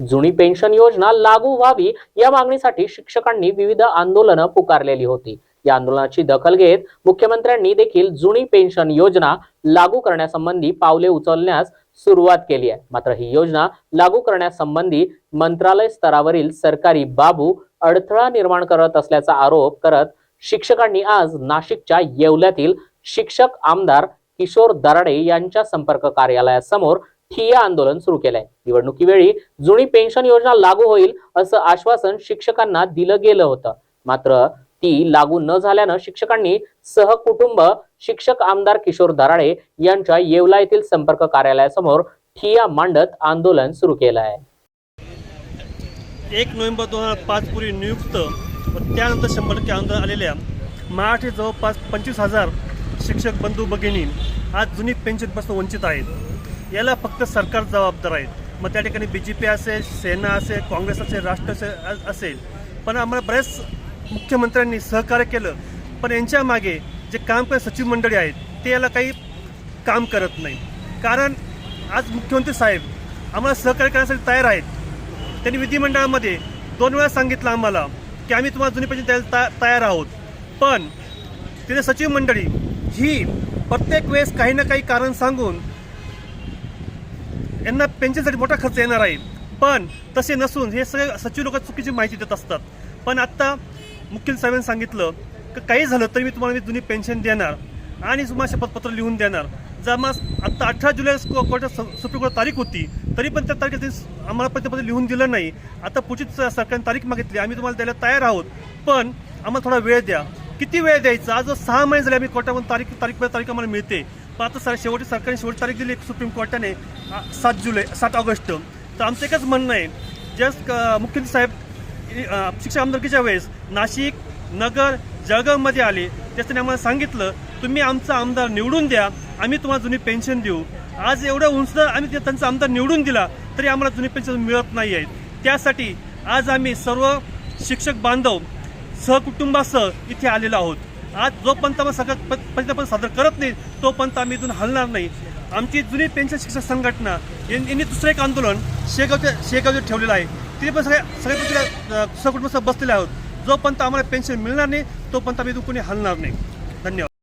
जुनी पेन्शन योजना लागू व्हावी या मागणीसाठी शिक्षकांनी विविध आंदोलनं पुकारलेली होती. या आंदोलनाची दखल घेत मुख्यमंत्र्यांनी देखील जुनी पेन्शन योजना लागू करण्यासंबंधी पावले उचलण्यास सुरुवात केली आहे. मात्र ही योजना लागू करण्यासंबंधी मंत्रालय स्तरावरील सरकारी बाबू अडथळा निर्माण करत असल्याचा आरोप करत शिक्षकांनी आज नाशिकच्या येवल्यातील शिक्षक आमदार किशोर दराडे यांच्या संपर्क कार्यालयासमोर ठिय्या आंदोलन सुरू केलंय. निवडणुकीवेळी जुनी पेन्शन योजना लागू होईल असं आश्वासन शिक्षकांना दिलं गेलं होतं. मात्र ती लागू न झाल्यानं शिक्षकांनी सहकुटुंब शिक्षक आमदार किशोर दराडे यांच्या येवला येथील संपर्क कार्यालयासमोर ठिया मांडत आंदोलन सुरू केलं आहे एक नोव्हेंबर दोन हजार पाच पूर्वी नियुक्त व त्यानंतर शंभर टक्के आंदोलन आलेल्या मराठी जवळपास पंचवीस हजार शिक्षक बंधू भगिनी आज जुनी पेन्शनपासून वंचित आहेत. याला फक्त सरकार जबाबदार आहेत मग त्या ठिकाणी बी जे पी असेल सेना असेल काँग्रेस असेल राष्ट्र असेल असेल. पण आम्हाला बऱ्याच मुख्यमंत्र्यांनी सहकार्य केलं. पण यांच्या मागे जे काम करणारे सचिव मंडळी आहेत ते याला काही काम करत नाही. कारण आज मुख्यमंत्री साहेब आम्हाला सहकार्य करण्यासाठी तयार आहेत. त्यांनी विधिमंडळामध्ये दोन वेळा सांगितलं आम्हाला की आम्ही तुम्हाला जुनी पैसे द्यायला ता तयार आहोत. पण तिथे सचिव मंडळी ही प्रत्येक वेळेस काही ना काही कारण सांगून यांना पेन्शनसाठी मोठा खर्च येणार आहे. पण तसे नसून हे सगळे सचिव लोक चुकीची माहिती देत असतात. पण आत्ता मुख्य साहेबांनी सांगितलं की काही झालं तरी मी तुम्हाला मी जुनी पेन्शन देणार आणि तुम्हाला शपथपत्र लिहून देणार. जर आत्ता अठरा जुलै कोर्टात सुप्रीम कोर्ट तारीख होती तरी पण त्या तारखेत आम्हाला पत्रपत्र लिहून दिलं नाही. आता पुढची सरकारने तारीख मागितली आम्ही तुम्हाला द्यायला तयार आहोत. पण आम्हाला थोडा वेळ द्या. किती वेळ द्यायचा? आज सहा महिने झाले आम्ही कोर्टामधून तारीख तारीख तारीख आम्हाला मिळते. पाच सर शेवटी सरकारने शेवटी तारीख दिली सुप्रीम कोर्टाने सात जुलै सात ऑगस्ट. तर आमचं एकच म्हणणं आहे जस्ट मुख्यमंत्री साहेब शिक्षा शिक्षक आमदारकीच्या वेळेस नाशिक नगर जळगावमध्ये आले. त्याच्याने आम्हाला सांगितलं तुम्ही आमचा आमदार निवडून द्या आम्ही तुम्हाला जुनी पेन्शन देऊ. आज एवढं उंच आम्ही ते- त्यांचा आमदार निवडून दिला तरी आम्हाला जुनी पेन्शन मिळत नाही आहे त्यासाठी आज आम्ही सर्व शिक्षक बांधव सहकुटुंबासह इथे आलेलो आहोत. आज जोपर्यंत आम्हाला सगळं पंतप्रधान सादर करत नाही तोपर्यंत आम्ही इथून हलणार नाही. आमची जुनी पेन्शन शिक्षक संघटना यांनी दुसरं एक आंदोलन शेगावच्या शेगावचे ठेवलेलं आहे. तिथे पण सगळ्या सगळ्या सहकुटुंबासह बसलेले आहोत. जोपर्यंत आम्हाला पेन्शन मिळणार नाही तोपर्यंत आम्ही इथून कोणी हलणार नाही.